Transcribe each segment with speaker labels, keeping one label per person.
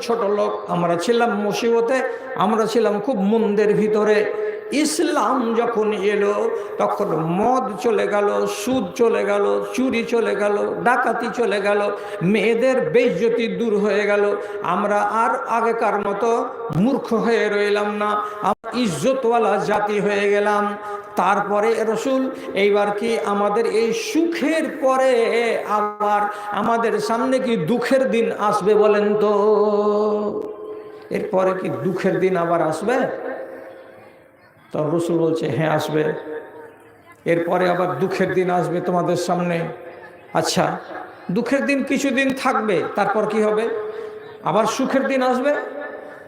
Speaker 1: ছোট লোক আমরা ছিলাম মুসিবতে আমরা ছিলাম খুব মন্দের ভিতরে। ইসলাম যখন এলো, তখন মদ চলে গেল, সুদ চলে গেল, চুরি চলে গেল, ডাকাতি চলে গেল, মেয়েদের বেজ্জতি দূর হয়ে গেল। আমরা আর আগেকার মতো মূর্খ হয়ে রইলাম না। আমরা ইজ্জতওয়ালা জাতি হয়ে গেলাম। তারপরে রসুল, এইবার কি আমাদের এই সুখের পরে আবার আমাদের সামনে কি দুঃখের দিন আসবে বলেন তো? এরপরে কি দুঃখের দিন আবার আসবে? তো রসুল বলছে হ্যাঁ আসবে। এরপরে আবার দুঃখের দিন আসবে তোমাদের সামনে। আচ্ছা দুঃখের দিন কিছুদিন থাকবে, তারপর কি হবে? আবার সুখের দিন আসবে?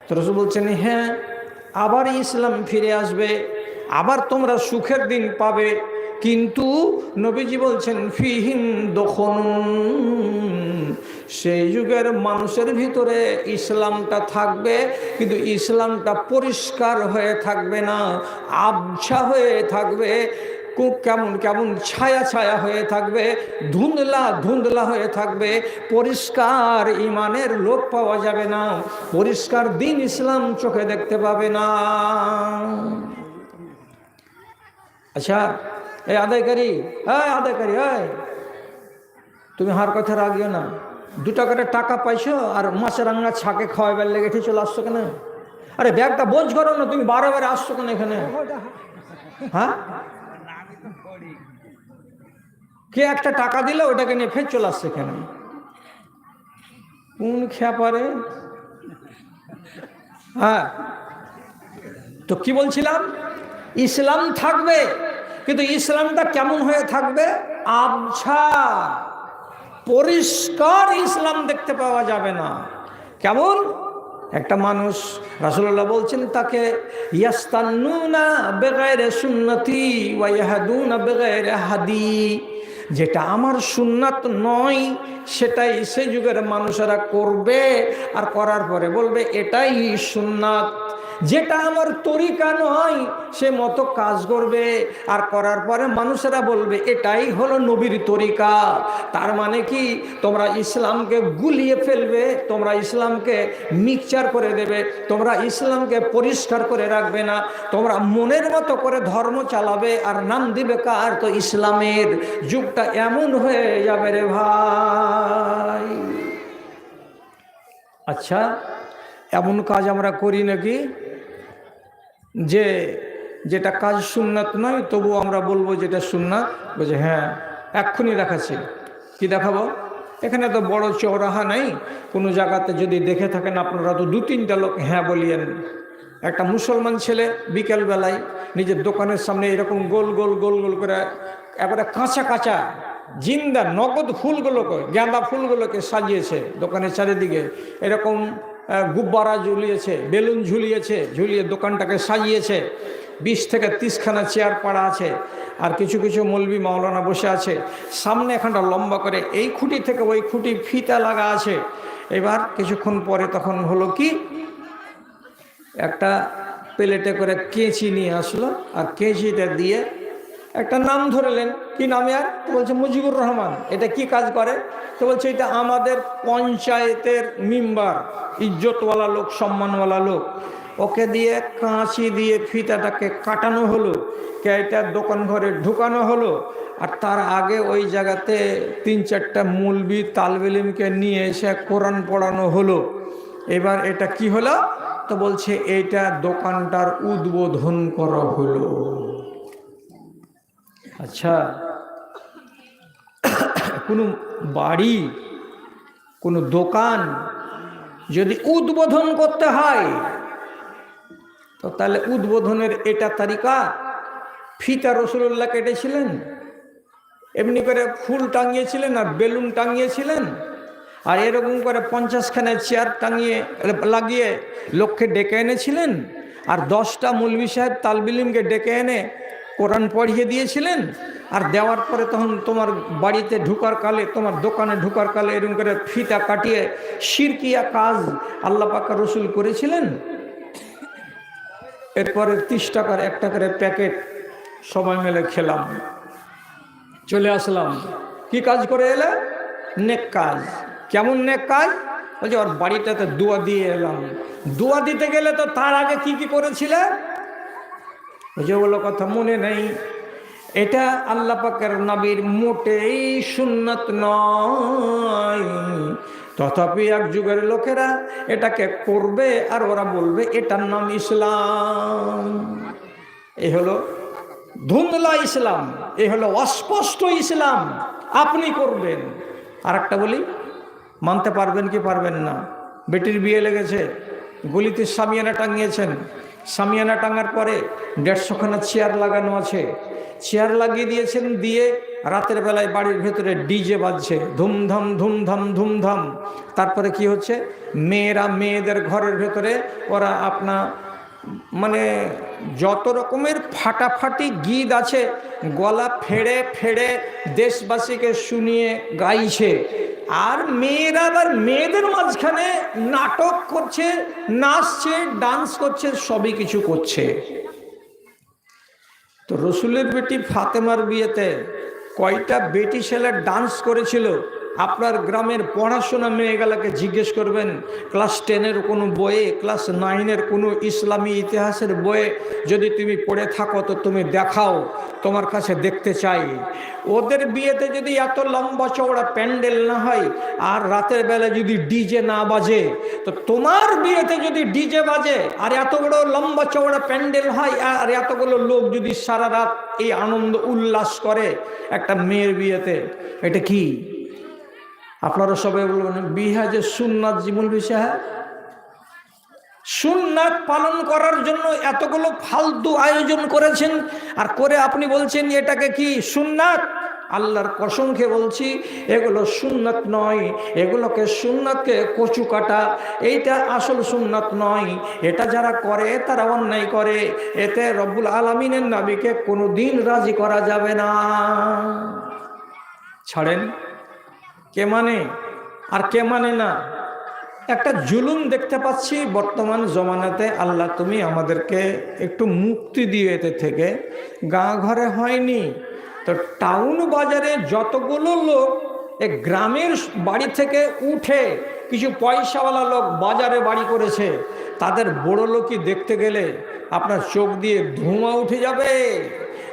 Speaker 1: তো রসুল বলছেন হ্যাঁ আবার ইসলাম ফিরে আসবে। আবার তোমরা সুখের দিন পাবে। কিন্তু নবীজি বলছেন ফিহিন দখন সেই যুগের মানুষের ভিতরে ইসলামটা থাকবে, কিন্তু ইসলামটা পরিষ্কার হয়ে থাকবে না, আবছা হয়ে থাকবে কেমন কেমন ছায়া ছায়া হয়ে থাকবে, ধুন্দলা ধুন্দলা হয়ে থাকবে, পরিষ্কার ইমানের লোক পাওয়া যাবে না, পরিষ্কার দিন ইসলাম চোখে দেখতে পাবে না। আচ্ছা এই আদায়কারী হ্যাঁ আদায়কারী হ্যাঁ তুমি হার কথা রাগিও না। দু টাকাটা টাকা পাইছো আর মাছের রান্না ছাকে খাওয়াবার লেগে ঠিক চলে আসছো কেন? আরে ব্যাগটা বোঝ করো না, তুমি বারে বারে আসছো কেন এখানে? হ্যাঁ? কে একটা টাকা দিলে, ওটাকে নিয়ে ফের চলে আসছে কেন? কোন খেয়া পারে? হ্যাঁ। তো কি বলছিলাম? ইসলাম থাকবে। কিন্তু ইসলামটা কেমন হয়ে থাকবে? আবছা। পরিষ্কার ইসলাম দেখতে পাওয়া যাবে না। কেমন? একটা মানুষ রাসুল্লাহ বলছেন তাকে সুন্নতি হাদি। যেটা আমার সুন্নাত নয়, সেটাই সে যুগের মানুষেরা করবে আর করার পরে বলবে, এটাই সুন্নাত। যেটা আমার তরিকা নয়, সে মতো কাজ করবে। আর করার পরে মানুষেরা বলবে, এটাই হলো নবীর তরিকা। তার মানে কি? তোমরা ইসলামকে গুলিয়ে ফেলবে, তোমরা ইসলামকে মিক্সচার করে দেবে, তোমরা ইসলামকে পরিষ্কার করে রাখবে না। তোমরা মনের মতো করে ধর্ম চালাবে, আর নাম দিবে কার? তো ইসলামের। যুগটা এমন হয়ে যাবে রে ভাই। আচ্ছা এমন কাজ আমরা করি নাকি? যে, যেটা কাজ সুন্নাত নয় তবু আমরা বলব যেটা সুন্নাত। বলছে হ্যাঁ এক্ষুনি দেখাচ্ছি। কি দেখাবো? এখানে তো বড় চৌরাহা নাই। কোনো জায়গাতে যদি দেখে থাকেন আপনারা তো দু তিনটা লোক হ্যাঁ বলিয়েন। একটা মুসলমান ছেলে বিকেলবেলায় নিজের দোকানের সামনে এরকম গোল গোল গোল গোল করে একবারে কাঁচা কাঁচা, জিন্দা, নগদ ফুলগুলোকে, গাঁদা ফুলগুলোকে সাজিয়েছে দোকানের চারিদিকে। এরকম গুব্বারা ঝুলিয়েছে, বেলুন ঝুলিয়েছে, ঝুলিয়ে দোকানটাকে সাজিয়েছে। বিশ থেকে তিরিশখানা চেয়ার পাড়া আছে আর কিছু কিছু মলবি মাওলানা বসে আছে। সামনে এখানটা লম্বা করে, এই খুঁটি থেকে ওই খুঁটি ফিতা লাগা আছে। এবার কিছুক্ষণ পরে তখন হলো কি, একটা প্লেটে করে কেঁচি নিয়ে আসলো আর কেঁচিটা দিয়ে একটা নাম ধরলেন। কি নামে আর? তো বলছে মুজিবুর রহমান। এটা কি কাজ করে? তো বলছে এটা আমাদের পঞ্চায়েতের মেম্বার, ইজ্জতওয়ালা লোক, সম্মানওয়ালা লোক। ওকে দিয়ে কাঁচি দিয়ে ফিতাটাকে কাটানো হলো কেটার দোকান ঘরে ঢুকানো হলো, আর তার আগে ওই জায়গাতে তিন চারটা মুলবি, তালবেলিমকে নিয়ে এসে কোরআন পড়ানো হলো। এবার এটা কি হলো? তো বলছে এইটা দোকানটার উদ্বোধন করা হলো। আচ্ছা। কোনো বাড়ি, কোনো দোকান যদি উদ্বোধন করতে হয়, তো তাহলে উদ্বোধনের এটা তারিকা ফিতা রসুল্লাহ কেটেছিলেন এমনি করে ফুল টাঙিয়েছিলেন আর বেলুন টাঙিয়েছিলেন আর এরকম করে পঞ্চাশখানে চেয়ার টাঙিয়ে, লাগিয়ে লোককে ডেকে এনেছিলেন আর দশটা মুলবি সাহেব তালবিলিমকে ডেকে এনে কোরআন পড়িয়ে দিয়েছিলেন। আর দেওয়ার পরে তখন তোমার বাড়িতে ঢুকার কালে, তোমার দোকানে ঢুকার কালে এরকম করে ফিতা কাটিয়ে শিরকিয়া কাজ আল্লাহ পাকা রসুল করেছিলেন। এরপরে তিরিশ টাকার এক টাকার প্যাকেট সবাই মিলে খেলাম। চলে আসলাম। কি কাজ করে এলে? নেক কাজ। কেমন নেক কাজ? বলছে ওর বাড়িটাতে দোয়া দিয়ে এলাম। দোয়া দিতে গেলে তো তার আগে কি কি করেছিলে? যে ওগুলো কথা মনে নেই। এটা আল্লাহ পাকের নবীর মোটেই সুন্নত নয়। তথাপি এক যুগের লোকেরা এটাকে করবে আর ওরা বলবে, এটার নাম ইসলাম। এ হলো ধুন্দলা ইসলাম, এ হলো অস্পষ্ট ইসলাম, আপনি করবেন। আর একটা বলি, মানতে পারবেন কি পারবেন না? বেটির বিয়ে লেগেছে, গলিতে সামিয়ানা টাঙিয়েছেন। সামিয়ানা টাঙার পরে দেড়শোখানা চেয়ার লাগানো আছে। চেয়ার লাগিয়ে দিয়েছেন দিয়ে রাতের বেলায় বাড়ির ভেতরে ডিজে বাজছে। ধুমধাম ধুমধাম ধুমধাম। তারপরে কি হচ্ছে? মেয়েরা মেয়েদের ঘরের ভেতরে ওরা আপনা মানে যত রকমের ফাটাফাটি গীত আছে, গলা ফেড়ে ফেড়ে দেশবাসীকে শুনিয়ে গাইছে। আর মেয়েরা আবার মেয়েদের মাঝখানে নাটক করছে, নাচছে, ডান্স করছে, সবই কিছু করছে। তো রসুলের বেটি ফাতেমার বিয়েতে কয়টা বেটি ছেলে ডান্স করেছিল? আপনার গ্রামের পড়াশোনা মেয়েগুলাকে জিজ্ঞেস করবেন, ক্লাস টেনের কোনো বইয়ে, ক্লাস নাইনের কোনো ইসলামী ইতিহাসের বইয়ে যদি তুমি পড়ে থাকো তো তুমি দেখাও, তোমার কাছে দেখতে চাই। ওদের বিয়েতে যদি এত লম্বা চওড়া প্যান্ডেল না হয়, আর রাতের বেলা যদি ডিজে না বাজে, তো তোমার বিয়েতে যদি ডিজে বাজে, আর এত বড় লম্বা চওড়া প্যান্ডেল হয়, আর এতগুলো লোক যদি সারা রাত এই আনন্দ উল্লাস করে একটা মেয়ের বিয়েতে, এটা কি? আপনারা সবাই বলবেন, বিহা যে সুন্নাত জীবন বিষয় সুন্নাত পালন করার জন্য এতগুলো ফালতু আয়োজন করেছেন, আর করে আপনি বলছেন এটাকে কি সুন্নাত? আল্লাহর কসমকে বলছি, এগুলো সুন্নাত নয়, এগুলোকে সুন্নাতকে কচু কাটা, এইটা আসল সুন্নাত নয়। এটা যারা করে, তারা অন্যায় করে। এতে রব্বুল আলমিনের নাবিকে কোনো দিন রাজি করা যাবে না। ছাড়েন। কে মানে? আর কে মানে না? একটা জুলুম দেখতে পাচ্ছি বর্তমান জমানাতে। আল্লাহ তুমি আমাদেরকে একটু মুক্তি দিয়ে এতে থেকে। গা ঘরে হয়নি। তো টাউন বাজারে যতগুলো লোক এ গ্রামের বাড়ি থেকে উঠে কিছু পয়সাওয়ালা লোক বাজারে বাড়ি করেছে, তাদের বড় লোকই দেখতে গেলে আপনার চোখ দিয়ে ধোঁয়া উঠে যাবে।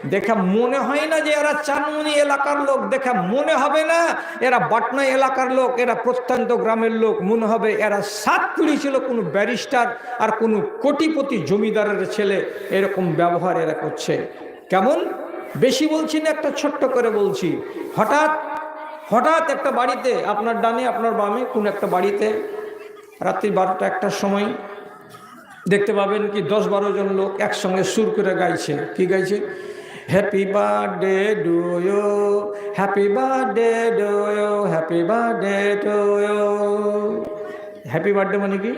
Speaker 1: দেখা মনে হয় না যে এরা চানমুনি এলাকার লোক, দেখা মনে হবে না এরা বাটনা এলাকার লোক, এরা প্রত্যন্ত গ্রামের লোক। মনে হবে এরা সাত কুড়ি ছিল কোনো ব্যারিস্টার আর কোনো কোটিপতি জমিদারের ছেলে। এরকম ব্যবহার এরা করছে। কেমন? বেশি বলছি না, একটা ছোট্ট করে বলছি। হঠাৎ হঠাৎ একটা বাড়িতে, আপনার ডানে, আপনার বামে, কোন একটা বাড়িতে রাত্রি বারোটা একটার সময় দেখতে পাবেন কি দশ বারো জন লোক একসঙ্গে সুর করে গাইছে। কি গাইছে? Happy birthday to you happy birthday to you happy birthday to you happy birthday মানে কি?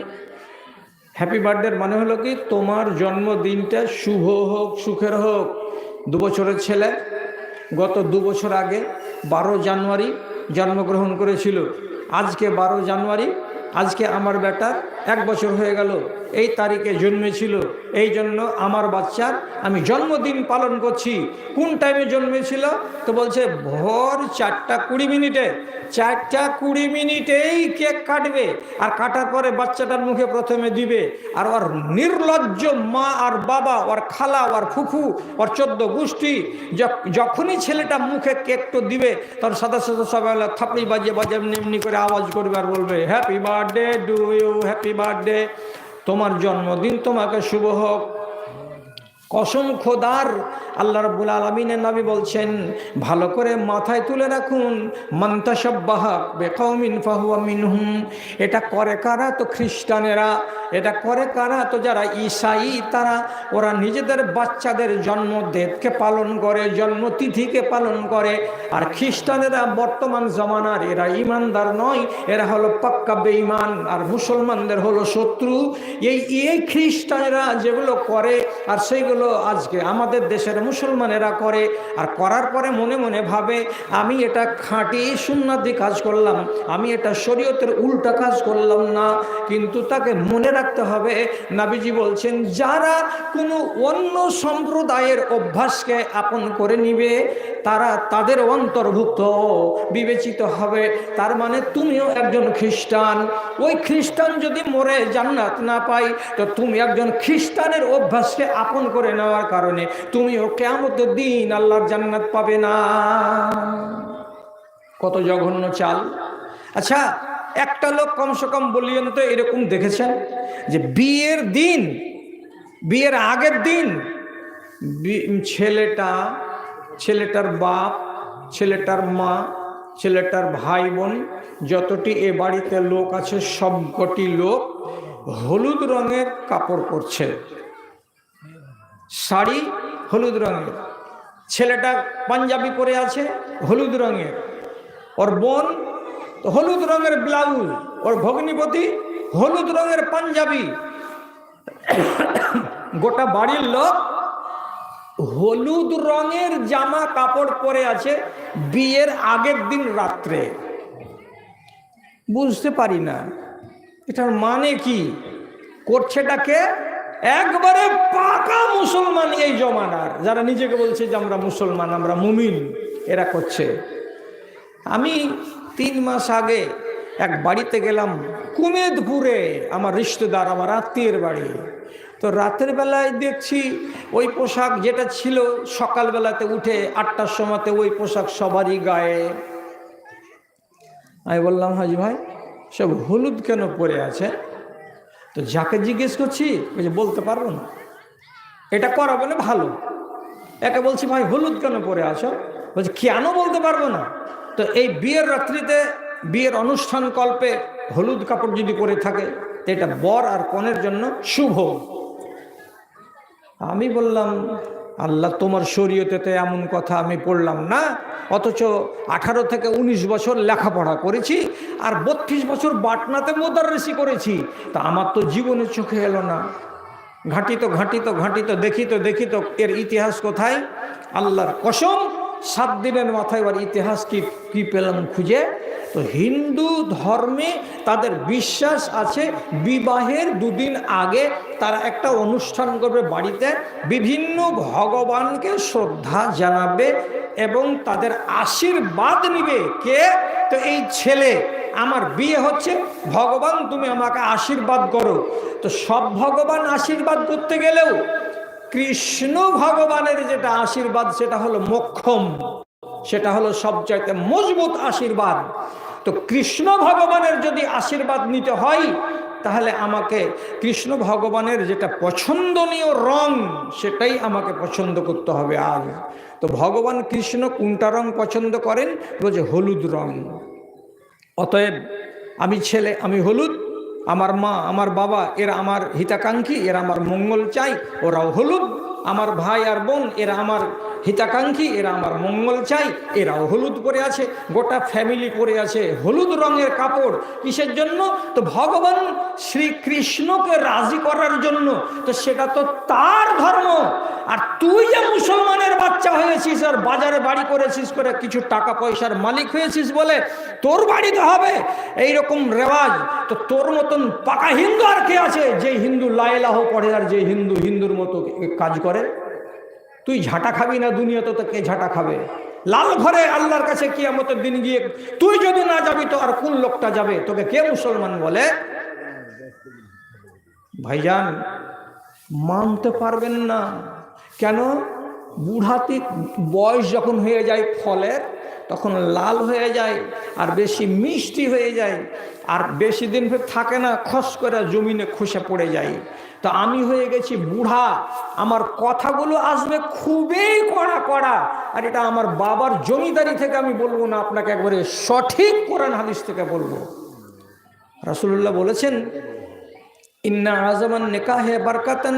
Speaker 1: হ্যাপি বার্থডের মানে হলো কি? তোমার জন্মদিনটা শুভ হোক, সুখের হোক। দু বছরের ছেলে, গত দু বছর আগে বারো জানুয়ারি জন্মগ্রহণ করেছিল। আজকে বারো জানুয়ারি, আজকে আমার বেটার এক বছর হয়ে গেল। এই তারিখে জন্মেছিল। এই জন্য আমার বাচ্চার আমি জন্মদিন পালন করছি। কোন টাইমে জন্মেছিল? তো বলছে, ভোর চারটা কুড়ি মিনিটে। চারটা কুড়ি মিনিটেই কেক কাটবে। আর কাটার পরে বাচ্চাটার মুখে প্রথমে দিবে। আর ওর নির্লজ্জ মা আর বাবা, ওর খালা, ওর ফুফু, ওর চোদ্দ গোষ্ঠী যখনই ছেলেটা মুখে কেকটা দিবে, তখন সাদা সাদা সবাই থাপড়ি বাজিয়ে বাজিয়ে এমনি এমনি করে আওয়াজ করবে আর বলবে happy birthday to you happy birthday তোমার জন্মদিন তোমাকে শুভ হোক। কসম খোদার, আল্লাহ রব্বুল আলমিনের নবী বলছেন, ভালো করে মাথায় তুলে রাখুন মন্তাসব্বাহা বেকমিন ফাহুয়া মিনহুম। এটা করে কারা তো খ্রিস্টানেরা? এটা করে কারা তো যারা ঈসাই? তারা, ওরা নিজেদের বাচ্চাদের জন্মদেবকে পালন করে, জন্মতিথিকে পালন করে। আর খ্রিস্টানেরা বর্তমান জমানার, এরা ইমানদার নয়, এরা হলো পাক্কা বেঈমান। আর মুসলমানদের হলো শত্রু। এই এই খ্রিস্টানেরা যেগুলো করে, আর সেইগুলো হলো আজকে আমাদের দেশের মুসলমানেরা করে, আর করার পরে মনে মনে ভাবে, আমি এটা খাঁটি সুন্নাতি কাজ করলাম, আমি এটা শরীয়তের উল্টা কাজ করলাম না। কিন্তু তাকে মনে রাখতে হবে, নাবিজি বলছেন, যারা কোনো অন্য সম্প্রদায়ের অভ্যাসকে আপন করে নিবে, তারা তাদের অন্তর্ভুক্ত বিবেচিত হবে। তার মানে তুমিও একজন খ্রিস্টান। ওই খ্রিস্টান যদি মরে জান্নাত না পাই তো তুমি একজন খ্রিস্টানের অভ্যাসকে আপন করে নেওয়ার কারণে তুমিও কেমন দিন আল্লাহর জান্নাত পাবে না। কত জঘন্য চাল। আচ্ছা একটা লোক কমসে কম বলিয়েন তো এরকম দেখেছেন যে বিয়ের দিন, বিয়ের আগের দিন ছেলেটা, ছেলেটার বাপ, ছেলেটার মা, ছেলেটার ভাই বোন যতটি এ বাড়িতে লোক আছে, সবকটি লোক হলুদ রঙের কাপড় পরছে। শাড়ি হলুদ রঙের। ছেলেটা পাঞ্জাবি পরে আছে, হলুদ রঙের। ওর বোন হলুদ রঙের ব্লাউজ, ওর ভগ্নিপতি হলুদ রঙের পাঞ্জাবি। গোটা বাড়ির লোক হলুদ রঙের জামা কাপড় পরে আছে বিয়ের আগের দিন রাত্রে। বুঝতে পারি না, এটার মানে কি? করছেটাকে একবারে পাকা মুসলমান এই জমানার। যারা নিজেকে বলছে যে আমরা মুসলমান, আমরা মুমিন, এরা করছে। আমি তিন মাস আগে এক বাড়িতে গেলাম, কুমেদপুরে আমার রিশতেদার, আমার আত্মীয়ের বাড়ি। তো রাতের বেলায় দেখছি ওই পোশাক যেটা ছিল, সকালবেলাতে উঠে আটটার সময়তে ওই পোশাক সবারই গায়ে। আমি বললাম, হাজি ভাই, সব হলুদ কেন পরে আছে? তো যাকে জিজ্ঞেস করছি বলছে বলতে পারব না। এটা করা বলে ভালো। একে বলছি, ভাই, হলুদ কেন পরে আসো বলছি, কেন বলতে পারব না? তো এই বিয়ের রাত্রিতে, বিয়ের অনুষ্ঠান কল্পে হলুদ কাপড় যদি পরে থাকে, তো এটা বর আর কনের জন্য শুভ। আমি বললাম আল্লাহ তোমার শরীয়তে এমন কথা আমি পড়লাম না, অথচ আঠারো থেকে ১৯ বছর লেখাপড়া করেছি আর বত্রিশ বছর বাটনাতে মোদাররেসি করেছি। তা আমার তো জীবনে চোখে এলো না। ঘাঁটিত ঘাঁটিত ঘাঁটিত দেখিত দেখিত এর ইতিহাস কোথায়? আল্লাহর কসম, সাত দিনের মাথায় এবার ইতিহাস কি কি পেলাম খুঁজে? তো হিন্দু ধর্মে তাদের বিশ্বাস আছে, বিবাহের দুদিন আগে তারা একটা অনুষ্ঠান করবে বাড়িতে, বিভিন্ন ভগবানকে শ্রদ্ধা জানাবে এবং তাদের আশীর্বাদ নিবে। কে? তো এই ছেলে, আমার বিয়ে হচ্ছে, ভগবান তুমি আমাকে আশীর্বাদ করো। তো সব ভগবান আশীর্বাদ করতে গেলেও কৃষ্ণ ভগবানের যেটা আশীর্বাদ, সেটা হলো মোক্ষম, সেটা হলো সবচাইতে মজবুত আশীর্বাদ। তো কৃষ্ণ ভগবানের যদি আশীর্বাদ নিতে হয়, তাহলে আমাকে কৃষ্ণ ভগবানের যেটা পছন্দনীয় রং, সেটাই আমাকে পছন্দ করতে হবে আজ তো ভগবান কৃষ্ণ কোনটা রং পছন্দ করেন? বলছে হলুদ রং। অতএব আমি ছেলে, আমি হলুদ, আমার মা, আমার বাবা, এরা আমার হিতাকাঙ্ক্ষী, এরা আমার মঙ্গল চাই, ওরাও হলুদ, আমার ভাই আর বোন, এরা আমার হিতাকাঙ্ক্ষী, এরা আমার মঙ্গল চাই, এরাও হলুদ পরে আছে, গোটা ফ্যামিলি পরে আছে, হলুদ রঙের কাপড়, কিসের জন্য? তো ভগবান শ্রীকৃষ্ণকে রাজি করার জন্য। তো সেটা তো তার ধর্ম। আর তুই যে মুসলমানের বাচ্চা হয়েছিস আর বাজারে বাড়ি করেছিস করে কিছু টাকা পয়সার মালিক হয়েছিস বলে, তোর বাড়িতে হবে। এই রকম রেওয়াজ। তো তোর মতন পাকা হিন্দু আর কে আছে যে হিন্দু লাইলাহ পড়ে আর যে হিন্দু হিন্দুর মতো কাজ করে? তুই ঝাঁটা খাবি না দুনিয়াতে, তো কে ঝাঁটা খাবে? লাল ঘরে আল্লাহর কাছে কিয়ামতের দিন গিয়ে তুই যদি না যাবি, তো আর কোন লোকটা যাবে? তোকে কে মুসলমান বলে? ভাইজান, মানতে পারবেন না। কেন? বুড়াতে বয়স যখন হয়ে যায় ফলের তখন লাল হয়ে যায় আর বেশি মিষ্টি হয়ে যায়। আর বেশি দিন ফের থাকে না, খস করে জমিনে খসে পড়ে যায়। তো আমি হয়ে গেছি বুড়া, আমার কথাগুলো আসবে খুবই কড়া কড়া। আর এটা আমার বাবার জমিদারি থেকে আমি বলব না, আপনাকে একবারে সঠিক কোরআন হাদিস থেকে বলব। রাসুল্লাহ বলেছেন আজমান বারকাতান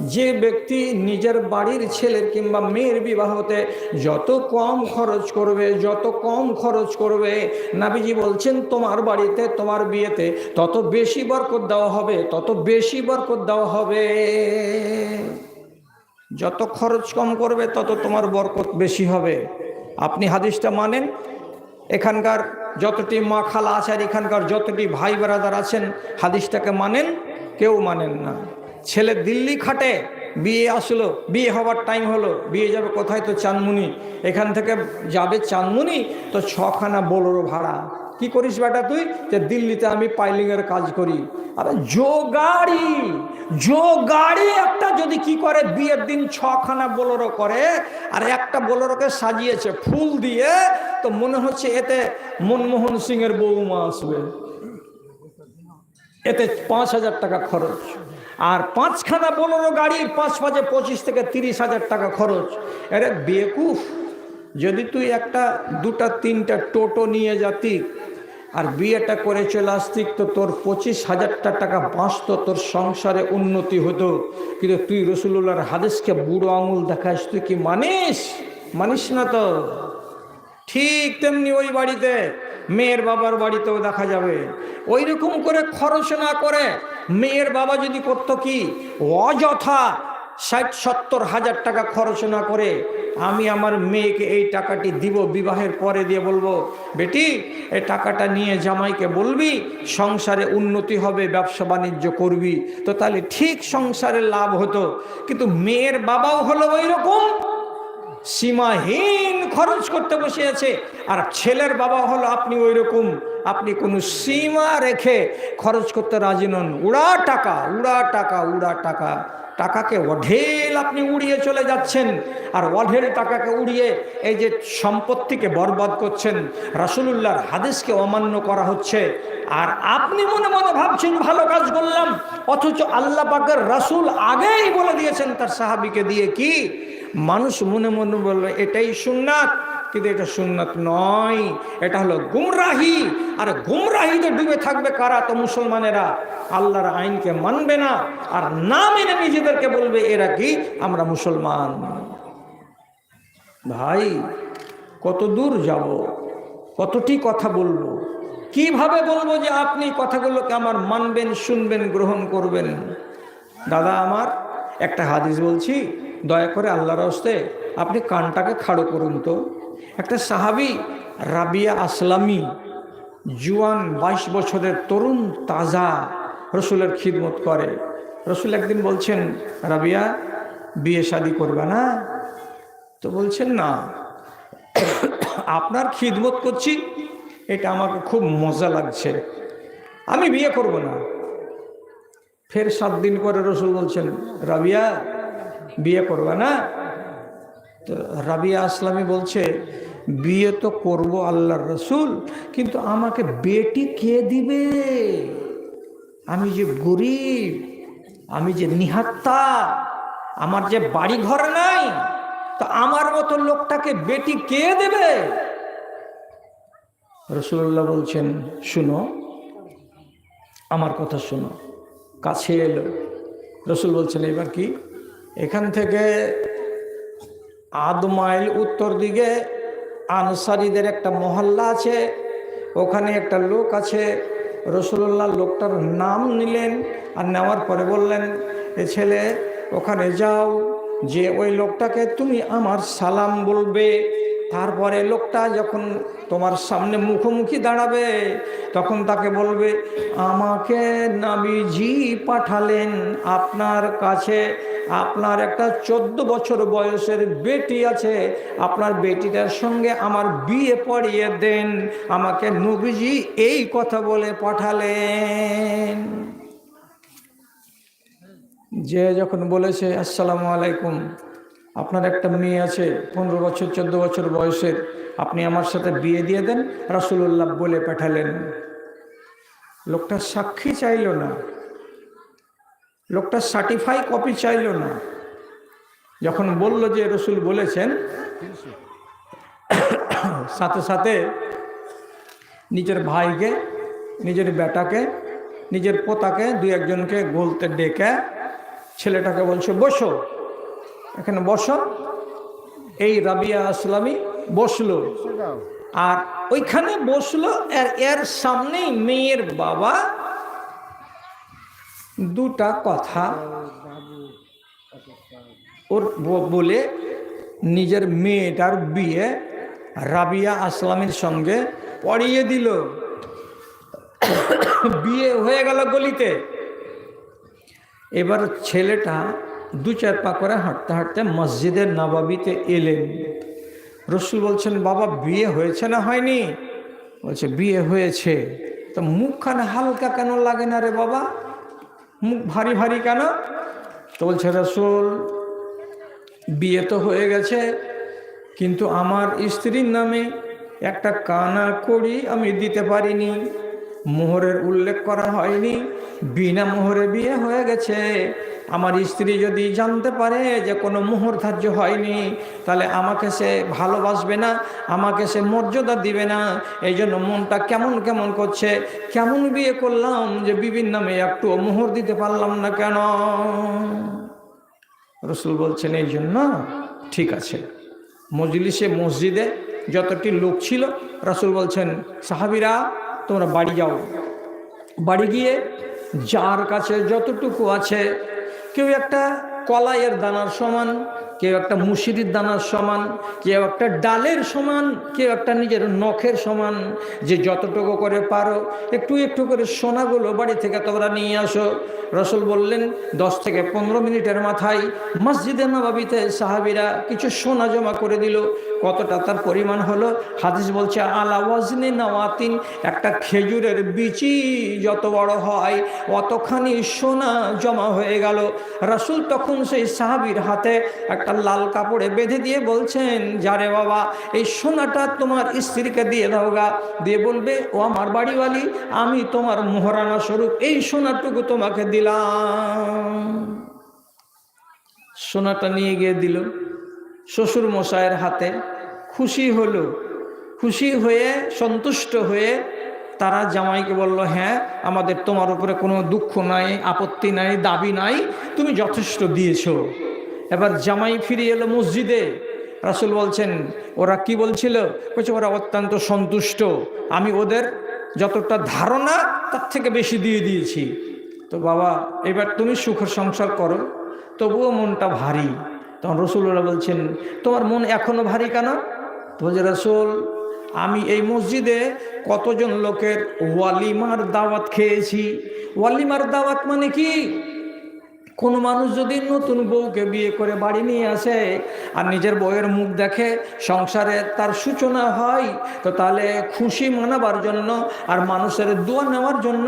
Speaker 1: যে ব্যক্তি নিজের বাড়ির ছেলের কিংবা মেয়ের বিবাহতে যত কম খরচ করবে, যত কম খরচ করবে, নাবিজি বলছেন, তোমার বাড়িতে, তোমার বিয়েতে তত বেশি বরকত দেওয়া হবে, তত বেশি বরকত দেওয়া হবে। যত খরচ কম করবে, তত তোমার বরকত বেশি হবে। আপনি হাদিসটা মানেন? এখানকার যতটি মা খালা আছে আর এখানকার যতটি ভাই বেড়াদার আছেন, হাদিসটাকে মানেন, কেউ মানেন না। ছেলে দিল্লি খাটে, বিয়ে আসলো, বিয়ে হওয়ার টাইম হলো, বিয়ে যাবে কোথায়? তো চানমুনি এখান থেকে যাবে চানমুনি তো ছখানা বোলোরো ভাড়া। কি করিস বেটা তুই? যে দিল্লিতে আমি পাইলিংয়ের কাজ করি। আরে জো গাড়ি জো গাড়ি একটা যদি কি করে বিয়ের দিন ছখানা বোলেরো করে, আর একটা বোলেরোকে সাজিয়েছে ফুল দিয়ে, তো মনে হচ্ছে এতে মনমোহন সিং এর বৌমা আসবে। এতে পাঁচ হাজার টাকা খরচ। আর পাঁচখানা বোলেরো গাড়ির পাঁচ পাঁচে পঁচিশ থেকে তিরিশ হাজার টাকা খরচ। আরে বেকুফ, যদি তুই একটা দুটা তিনটা টোটো নিয়ে যাতি আর বিয়েটা করে চলে আসতি তো তোর পঁচিশ হাজারটা টাকা বাঁচত, তোর সংসারে উন্নতি হতো। কিন্তু তুই রসুল্লাহর হাদিসকে বুড়ো আঙুল দেখাস, তুই কি মানিস? মানিস না তো? ঠিক তেমনি ওই বাড়িতে মেয়ের বাবার বাড়িতেও দেখা যাবে। ওই রকম করে খরচ না করে মেয়ের বাবা যদি করতো কি? অযথা ষাট, সত্তর হাজার টাকা খরচ না করে আমি আমার মেয়েকে এই টাকাটি দিব, বিবাহের পরে দিয়ে বলব, বেটি এই টাকাটা নিয়ে জামাইকে বলবি, সংসারে উন্নতি হবে, ব্যবসা বাণিজ্য করবি। তো তাহলে ঠিক সংসারে লাভ হতো, কিন্তু মেয়ের বাবাও হলো ওই রকম সীমাহীন খরচ করতে বসে আছে, আর ছেলের বাবা হলো আপনি ওই রকম আপনি কোনো সীমা রেখে খরচ করতে রাজি নন। উড়া টাকা উড়া টাকা উড়া টাকা। টাকাকে অঢেল আপনি উড়িয়ে চলে যাচ্ছেন আর অঢেল টাকাকে উড়িয়ে এই যে সম্পত্তিকে বরবাদ করছেন, রাসুলুল্লাহর হাদিসকে অমান্য করা হচ্ছে। আর আপনি মনে মনে ভাবছেন, ভালো কাজ করলাম, অথচ আল্লাহ পাকের রাসুল আগেই বলে দিয়েছেন, তার সাহাবিকে দিয়ে কি? মানুষ মনে মনে বলবে, এটাই সুন্নাত। কিন্তু এটা সুন্নাত নয়, এটা হলো গুমরাহি। আর গুমরাহিতে ডুবে থাকবে কারা? তো মুসলমানেরা। আল্লাহর আইনকে মানবে না, আর না মেনে নিজেদেরকে বলবে, এরা কি? আমরা মুসলমান। ভাই, কত দূর যাব? কতটি কথা বলব? কীভাবে বলব যে আপনি কথাগুলোকে আমার মানবেন, শুনবেন, গ্রহণ করবেন? দাদা, আমার একটা হাদিস বলছি, দয়া করে আল্লাহর হস্তে আপনি কানটাকে খাড়ো করুন তো। একটা সাহাবি, রাবিয়া আসলামী, জুয়ান বাইশ বছরের তরুণ তাজা রসুলের খিদমত করে। রসুল একদিন বলছেন, রাবিয়া, বিয়ে শাদি করবে না? তো বলছেন, না। আপনার খিদমত করছি, এটা আমাকে খুব মজা লাগছে। আমি বিয়ে করব না। ফের সাত দিন পরে রসুল বলছেন, রাবিয়া, বিয়ে করবে না? তো রাবিয়া আসলামী বলছে, বিয়ে তো করব আল্লাহর রসুল, কিন্তু আমাকে বেটি কে দিবে? আমি যে গরিব, আমি যে নিহাত্তা, আমার যে বাড়ি ঘর নাই, তো আমার মতো লোকটাকে বেটি কে দেবে? রসুল্লাহ বলছেন, শুনো, আমার কথা শুনো। কাছে এলো। রসুল বলছেন, এবার কি? এখান থেকে আধ মাইল উত্তর দিকে আনসারিদের একটা মহল্লা আছে, ওখানে একটা লোক আছে। রসুল্লাহ লোকটার নাম নিলেন আর নেওয়ার পরে বললেন, এ ছেলে, ওখানে যাও, যে ওই লোকটাকে তুমি আমার সালাম বলবে। তারপরে লোকটা যখন তোমার সামনে মুখোমুখি দাঁড়াবে, তখন তাকে বলবে, আমাকে নাবিজি পাঠালেন আপনার কাছে। আপনার একটা চোদ্দ বছর বয়সের বেটি আছে। আপনার বেটিটার সঙ্গে আমার বিয়ে পড়িয়ে দেন। আমাকে নবীজি এই কথা বলে পাঠালেন। যে যখন বলেছে, আসসালামু আলাইকুম। আপনার একটা মেয়ে আছে, পনেরো বছর, চোদ্দ বছর বয়সের। আপনি আমার সাথে বিয়ে দিয়ে দেন রাসুল্লাহ বলে পাঠালেন। লোকটা সাক্ষী চাইল না। লোকটা সার্টিফাই কপি চাইল না। যখন বলল যে রসুল বলেছেন, সাথে সাথে নিজের ভাইকে, নিজের বেটাকে, নিজের পোতাকে, দুই একজনকে গলতে ডেকে ছেলেটাকে বলছে, বসো। এখানে বসো। এই রাবিয়া আসলামী বসল। আর ওইখানে বসল আর এর সামনেই মেয়ের বাবা। দুটা কথা ওর বলে নিজের মেয়েটার বিয়ে রাবিয়া আসলামের সঙ্গে পড়িয়ে দিল। বিয়ে হয়ে গেল গলিতে। এবার ছেলেটা দু চার পা করে হাঁটতে হাঁটতে মসজিদের নবাবিতে এলেন। রসুল বলছেন, বাবা, বিয়ে হয়েছে না হয়নি? বলছে, বিয়ে হয়েছে। তো মুখখানে হালকা কেন লাগে না রে বাবা? মুখ ভারী ভারী কেন? তো বলছে, রসুল, বিয়ে তো হয়ে গেছে, কিন্তু আমার স্ত্রীর নামে একটা কানা করি আমি দিতে পারিনি। মোহরের উল্লেখ করা হয়নি। বিনা মোহরে বিয়ে হয়ে গেছে। আমার স্ত্রী যদি জানতে পারে যে কোনো মোহর ধার্য হয়নি, তাহলে আমাকে সে ভালোবাসবে না, আমাকে সে মর্যাদা দিবে না। এই জন্য মনটা কেমন কেমন করছে, কেমন বিয়ে করলাম যে বিভিন্ন নামে একটু মোহর দিতে পারলাম না কেন? রসুল বলছেন, এই জন্য ঠিক আছে। মজলিসে, মসজিদে যতটি লোক ছিল, রসুল বলছেন, সাহাবিরা, তোমরা বাড়ি যাও। বাড়ি গিয়ে যার কাছে যতটুকু আছে কেউ একটা কলাইয়ের দানার সমান কেউ একটা মুসিরির দানার সমান, কেউ একটা ডালের সমান, কেউ একটা নিজের নখের সমান, যে যতটুকু করে পারো, একটু একটু করে সোনাগুলো বাড়ি থেকে তোমরা নিয়ে আসো। রসুল বললেন, দশ থেকে পনেরো মিনিটের মাথায় মসজিদে নবাবিতে সাহাবিরা কিছু সোনা জমা করে দিল। কতটা তার পরিমাণ হলো? হাদিস বলছে, আলা ওয়াজনে নওয়াতিন একটা খেজুরের বিচি যত বড় হয়, অতখানি সোনা জমা হয়ে গেল। রাসুল তখন সেই সাহাবির হাতে একটা লাল কাপড়ে বেঁধে দিয়ে বলছেন যারে বাবা, এই সোনাটা তোমার স্ত্রীকে দিয়ে দাও গা। দিয়ে বলবে, ও আমার বাড়িওয়ালি, আমি তোমার মোহরানা স্বরূপ, এই সোনাটুকু তোমাকে দিলাম। সোনাটা নিয়ে গিয়ে দিল শ্বশুর মশাইয়ের হাতে। খুশি হলো, খুশি হয়ে, সন্তুষ্ট হয়ে তারা জামাইকে বলল হ্যাঁ আমাদের তোমার উপরে কোনো দুঃখ নাই, আপত্তি নাই, দাবি নাই, তুমি যথেষ্ট দিয়েছ। এবার জামাই ফিরে এলো মসজিদে। রাসুল বলছেন, ওরা কি বলছিল? বলছে, ওরা অত্যন্ত সন্তুষ্ট। আমি ওদের যতটা ধারণা তার থেকে বেশি দিয়ে দিয়েছি। তো বাবা, এবার তুমি সুখ সংসার করো, তবুও মনটা ভারী। তখন রসুল্লাহ বলছেন, তোমার মন এখনও ভারী কেন? তো বলছে, রসুল, আমি এই মসজিদে কতজন লোকের ওয়ালিমার দাওয়াত খেয়েছি। ওয়ালিমার দাওয়াত মানে কি? কোনো মানুষ যদি নতুন বউকে বিয়ে করে বাড়ি নিয়ে আসে আর নিজের বউয়ের মুখ দেখে সংসারে তার সূচনা হয়, তো তাহলে খুশি মানাবার জন্য আর মানুষের দোয়া নেওয়ার জন্য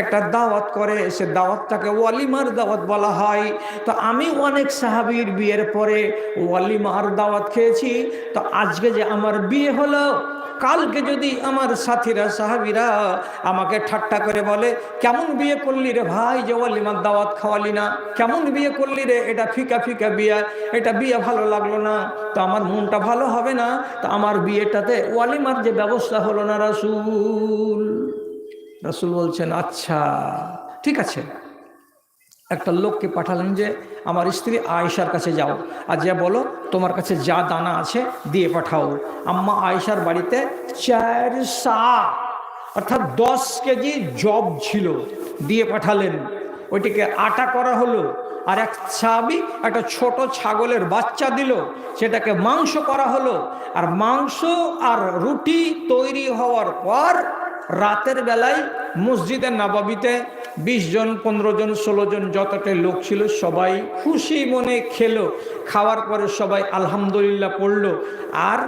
Speaker 1: একটা দাওয়াত করে। সে দাওয়াতটাকে ওয়ালিমার দাওয়াত বলা হয়। তো আমি অনেক সাহাবির বিয়ের পরে ওয়ালিমার দাওয়াত খেয়েছি। তো আজকে যে আমার বিয়ে হলো কালকে যদি আমার সাথীরা, সাহাবিরা আমাকে ঠাট্টা করে বলে, কেমন বিয়ে করলি রে ভাই যে ওয়ালিমার দাওয়াত খাওয়ালি না? কেমন বিয়ে করলি রে? এটা ফিকা ফিকা বিয়া, এটা বিয়ে ভালো লাগল না। তো আমার মনটা ভালো হবে না, তো আমার বিয়েটাতে ওয়ালিমার যে ব্যবস্থা হলো না রাসুল। রাসুল বলছেন আচ্ছা ঠিক আছে। একটা লোককে পাঠালেন যে আমার স্ত্রী আয়েশার কাছে যাও। আর যা বলো, তোমার কাছে যা দানা আছে দিয়ে পাঠাও। আম্মা আয়েশার বাড়িতে চার সা অর্থাৎ দশ কেজি জব ছিল, দিয়ে পাঠালেন। ওইটিকে আটা করা হলো, আর এক ছাবি একটা ছোট ছাগলের বাচ্চা দিল। সেটাকে মাংস করা হলো, আর মাংস আর রুটি তৈরি হওয়ার পর রাতের বেলায় মসজিদের নাবাবিতে বিশ জন, পনেরো জন, ষোলো জন যতটা লোক ছিল সবাই খুশি মনে খেলো। খাওয়ার পরে সবাই আলহামদুলিল্লাহ পড়ল। আর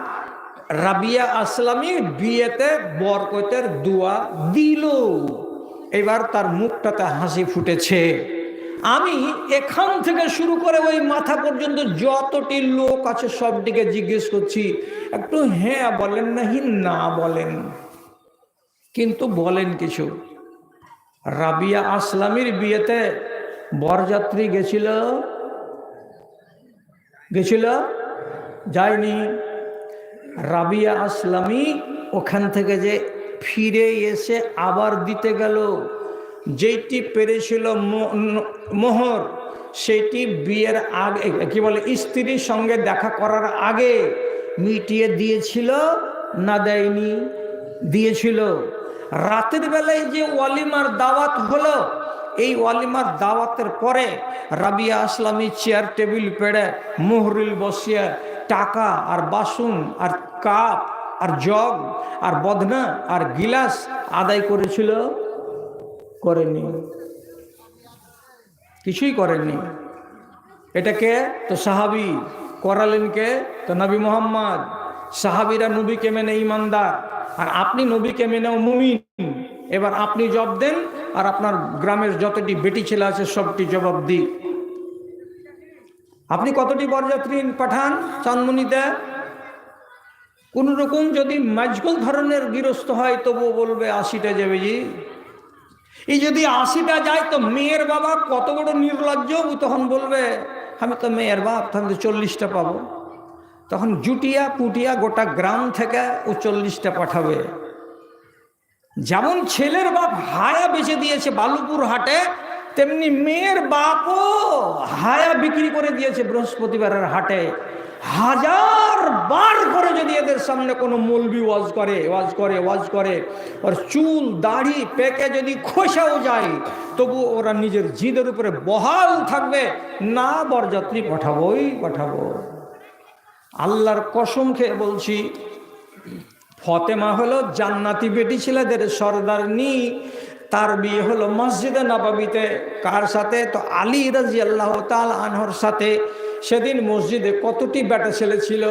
Speaker 1: রাবিয়া আসলামী বিয়েতে বরকতের দোয়া দিল। এবার তার মুখটাতে হাসি ফুটেছে। আমি এখান থেকে শুরু করে ওই মাথা পর্যন্ত যতটি লোক আছে সবদিকে জিজ্ঞেস করছি, একটু হ্যাঁ বলেন নাহি না বলেন? কিন্তু বলেন কিছু। রাবিয়া আসলামীর বিয়েতে বরযাত্রী গেছিল? গেছিল? যায়নি। রাবিয়া আসলামী ওখান থেকে যে ফিরে এসে আবার দিতে গেল। যেইটি পেরেছিল মোহর সেইটি বিয়ের আগে, কি বলে, স্ত্রীর সঙ্গে দেখা করার আগে মিটিয়ে দিয়েছিল না দেয়নি? দিয়েছিল। রাতের বেলায় যে ওয়ালিমার দাওয়াত হলো, এই ওয়ালিমার দাওয়াতের পরে রাবিয়া আসলামী চেয়ার টেবিল পেড়ে মোহরিল বসিয়া টাকা আর বাসন আর কাপ আর জগ আর বদনা আর গিলাস আদায় করেছিল? করেনি। কিছুই করেননি এটাকে তো সাহাবি। করালেন কে? তো নবী মোহাম্মদ। সাহাবিরা নবীকে মেনে ইমানদার। আর আপনি নবীকে মেনেও মুমিন। এবার আপনি জব দেন, আর আপনার গ্রামের যতটি বেটি ছেলে আছে, সবটি জবাব দিক আপনি কতটি বরযাত্রী পাঠান? চানমুনিতে কোন রকম যদি মাজগুল ধরনের গৃহস্থ হয়, তবুও বলবে আশিটা যাবে জি। এই যদি আশিটা যায়, তো মেয়ের বাবা কত বড় নির্লজ্জ তখন বলবে, আমি তো মেয়ের বাপ, তাহলে চল্লিশটা পাবো। তখন জুটিয়া পুটিয়া গোটা গ্রাম থেকে ও চল্লিশটা পাঠাবে। যেমন ছেলের বাপ হায়া বেচে দিয়েছে বালুপুর হাটে, তেমনি মেয়ের বাপও হায়া বিক্রি করে দিয়েছে বৃহস্পতিবারের হাটে। হাজার বার করে যদি এদের সামনে কোনো মলবি ওয়াজ করে ওয়াজ করে ওয়াজ করে, ওর চুল, দাড়ি, পেকে যদি খোসাও যায়, তবু ওরা নিজের জিদের উপরে বহাল থাকবে, না বরযাত্রী পাঠাবোই পাঠাবো। আল্লাহর কসম খেয়ে বলছি, ফতেমা হলো জান্নাতি বেটি ছেলেদের সর্দার সর্দারনি তার বিয়ে হলো মসজিদে নবাবিতে। কার সাথে? তো আলী রাজি আল্লাহ তাল আনহর সাথে। সেদিন মসজিদে কতটি বেটা ছেলে ছিল?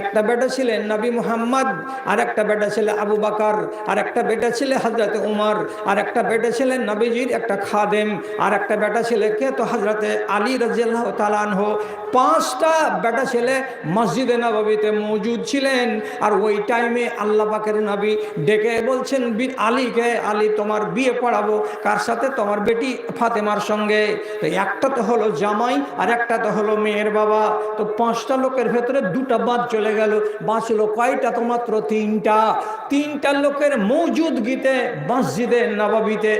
Speaker 1: একটা বেটা ছিলেন নবী মুহাম্মদ আর একটা বেটা ছেলে আবু বাকার আর একটা বেটা ছেলে হজরতে উমর আর একটা বেটা ছিলেন নবীজির একটা খাদেম আর একটা বেটা ছেলে কে? তো হজরতে আলী রাজিয়াল্লাহ তালানহ পাঁচটা বেটা ছেলে মসজিদে নবাবিতে মজুদ ছিলেন। আর ওই টাইমে আল্লাহ পাকের নবী ডেকে বলছেন আলীকে আলী তোমার বিয়ে পড়াবো। কার সাথে? তোমার বেটি ফাতেমার সঙ্গে। তো একটা তো হলো জামাই আর একটা তো হলো মেয়ের বাবা, তো পাঁচটা লোকের ভেতরে দুটা বাদ চলে গেল। বাঁচলো কয়টা তো মাত্র তিনটা? তিনটা লোকের মৌজুদ গীতে, মসজিদে নবাবিতে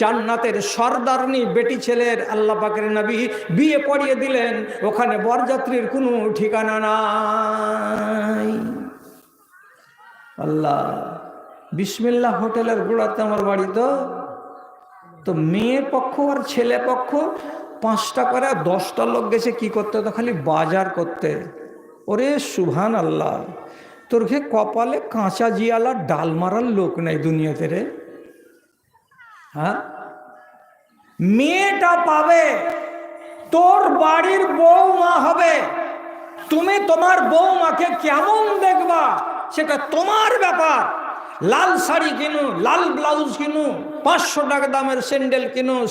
Speaker 1: জান্নাতের সর্দারনি বেটি ছেলের আল্লাহ পাকের নবী বিয়ে পড়িয়ে দিলেন। ওখানে বরযাত্রীর কোনো ঠিকানা নাই। আল্লাহ বিসমিল্লা হোটেলের গোড়াতে আমার বাড়ি তো। তো মেয়ে পক্ষ আর ছেলে পক্ষ পাঁচটা করে দশটা লোক গেছে কি করতে তো খালি বাজার করতে। ওরে সুভান আল্লাহ তোর ঘে কপালে কাঁচা জিয়ালা ডাল মারার লোক নেই দুনিয়াতে রে? হ্যাঁ? মেয়েটা পাবে, তোর বাড়ির বৌমা হবে। তুমি তোমার বৌমাকে কেমন দেখবা? সেটা তোমার ব্যাপার। লাল শাড়ি কিনু, লাল ব্লাউজ কিনু, পাঁচশো টাকা দামের স্যান্ডেল কিনু